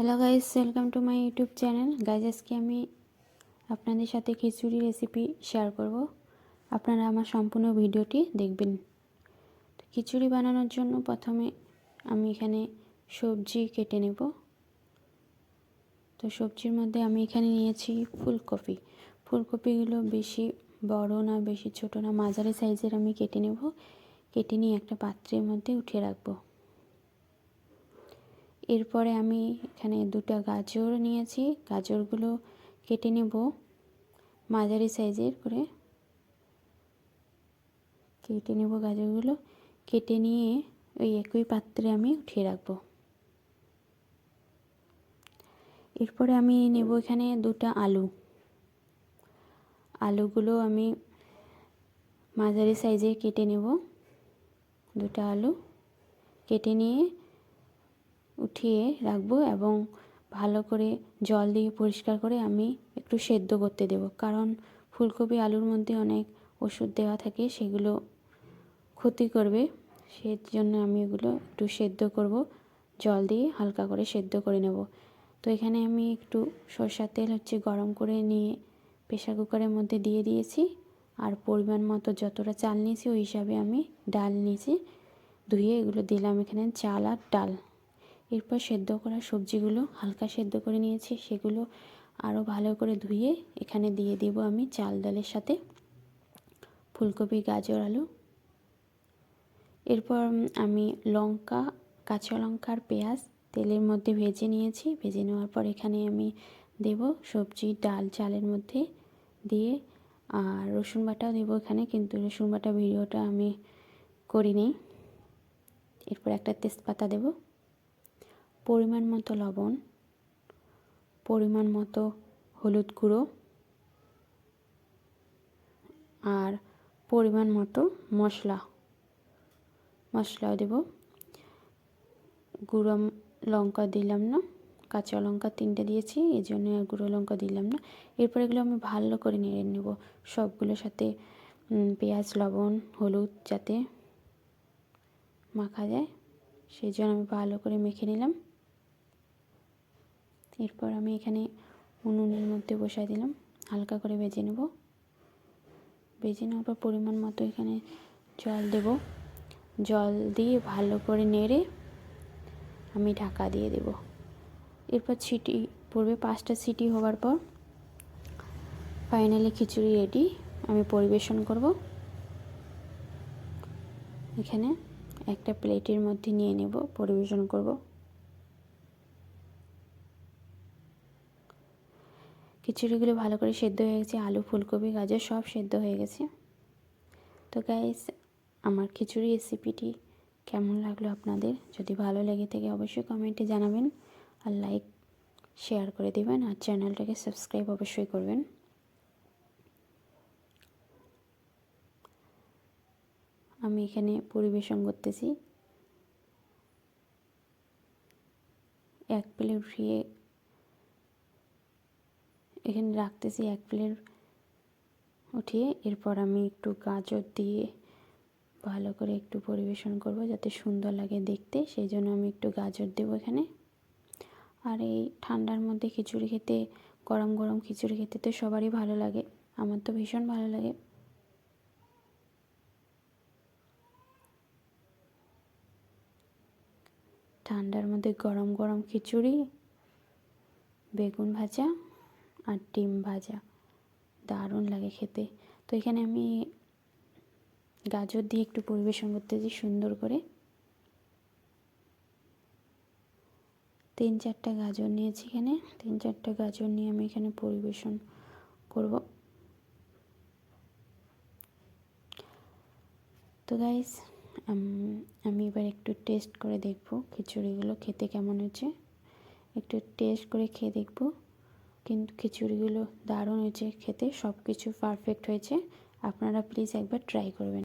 Hello guys welcome to my YouTube channel guys আজকে আমি আপনাদের সাথে খিচুড়ি রেসিপি শেয়ার করব। আপনারা আমার সম্পূর্ণ ভিডিওটি দেখবেন। তো খিচুড়ি বানানোর জন্য প্রথমে আমি এখানে সবজি কেটে নেব। তো সবজির মধ্যে আমি এখানে নিয়েছি ফুলকপি। ফুলকপিগুলো বেশি বড় না, বেশি ছোট না, মাঝারি সাইজের আমি কেটে নেব। কেটে নিয়ে একটা পাত্রের মধ্যে উঠিয়ে রাখব। এরপরে আমি এখানে দুটো গাজর নিয়েছি। গাজরগুলো কেটে নেব মাঝারি সাইজের করে। কেটে নেব গাজরগুলো। কেটে নিয়ে ওই একই পাত্রে আমি উঠিয়ে রাখব। এরপরে আমি নেব এখানে দুটা আলু। আলুগুলো আমি মাঝারি সাইজে কেটে নেব। দুটা আলু। কেটে নিয়ে উঠিয়ে রাখব এবং ভালো করে জল দিয়ে পরিষ্কার করে আমি একটু সেদ্ধ করতে দেব। কারণ ফুলকপি, আলুর মধ্যে অনেক ওষুধ দেওয়া থাকে, সেগুলো ক্ষতি করবে। সেই জন্য আমি এগুলো একটু সেদ্ধ করব। জল দিয়ে হালকা করে সেদ্ধ করে নেব। তো এখানে আমি একটু সরষার তেল হচ্ছে গরম করে নিয়ে প্রেশার কুকারের মধ্যে দিয়ে দিয়েছি। আর পরিমাণ মতো যতটা চাল নিয়েছি, ওই হিসাবে আমি ডাল নিয়েছি। ধুয়ে এগুলো দিলাম এখানে চাল আর ডাল। এরপর সেদ্ধ করা সবজিগুলো হালকা সেদ্ধ করে নিয়েছি, সেগুলো আরও ভালো করে ধুয়ে এখানে দিয়ে দিব আমি চাল ডালের সাথে, ফুলকপি, গাজর, আলু। এরপর আমি লঙ্কা, কাঁচা লঙ্কা আর পেঁয়াজ তেলের মধ্যে ভেজে নিয়েছি, ভেজে নেওয়ার পর এখানে আমি দেব সবজি, ডাল, চালের মধ্যে দিয়ে, আর রসুন বাটাও দেবো এখানে, কিন্তু রসুন বাটা ভিডিওটা আমি করিনি। এরপর একটা তেজপাতা দেবো। পরিমাণ মতো লবণ, পরিমাণ মতো হলুদ গুঁড়ো আর পরিমাণ মতো মশলা। মশলাও দেব। গুঁড়ো লঙ্কা দিলাম না, কাঁচা লঙ্কা তিনটে দিয়েছি, এই জন্য আর গুঁড়ো লঙ্কা দিলাম না। এরপর এগুলো আমি ভালো করে নেড়ে নেব। সবগুলোর সাথে পেঁয়াজ, লবণ, হলুদ যাতে মাখা যায়, সেই জন্য আমি ভালো করে মেখে নিলাম। এরপর আমি এখানে উনুনের মধ্যে বসাই দিলাম। হালকা করে ভেজে নেব। ভেজে নেওয়ার পর পরিমাণ মতো এখানে জল দেব। জল দিয়ে ভালো করে নেড়ে আমি ঢাকা দিয়ে দেব। এরপর ছিটি পড়বে পাঁচটা সিটি হওয়ার পর ফাইনালি খিচুড়ি রেডি আমি পরিবেশন করব। এখানে একটা প্লেটের মধ্যে নিয়ে নেব, পরিবেশন করব। খিচুড়িগুলো ভালো করে সেদ্ধ হয়ে গেছে, আলু, ফুলকপি, গাজর সব সেদ্ধ হয়ে গেছে। তো গাইস আমার খিচুড়ি রেসিপিটি কেমন লাগল আপনাদের? যদি ভালো লেগে থাকে অবশ্যই কমেন্টে জানাবেন আর লাইক শেয়ার করে দেবেন আর চ্যানেলটাকে সাবস্ক্রাইব অবশ্যই করবেন। আমি এখানে পরিবেশন করতেছি। এক প্লেট এখানে রাখতেছি এক প্লেট। উঠিয়ে এরপর আমি একটু গাজর দিয়ে ভালো করে একটু পরিবেশন করব যাতে সুন্দর লাগে দেখতে। সেই জন্য আমি একটু গাজর দেবো এখানে। আর এই ঠান্ডার মধ্যে খিচুড়ি খেতে, গরম গরম খিচুড়ি খেতে তো সবারই ভালো লাগে। আমার তো ভীষণ ভালো লাগে। ঠান্ডার মধ্যে গরম গরম খিচুড়ি, বেগুন ভাজা। আর ডিম ভাজা। দারুণ লাগে খেতে। তো এখানে আমি গাজর দিয়ে একটু পরিবেশন করতেছি সুন্দর করে। তিন চারটা গাজর নিয়েছি এখানে। তিন চারটা গাজর নিয়ে আমি এখানে পরিবেশন করব। তো গাইস আমি এবার একটু টেস্ট করে দেখব খিচুড়িগুলো খেতে কেমন হয়েছে। একটু টেস্ট করে খেয়ে দেখব। কিন্তু খিচুড়িগুলো দারুণ হয়েছে খেতে সব কিছু পারফেক্ট হয়েছে। আপনারা প্লিজ একবার ট্রাই করবেন।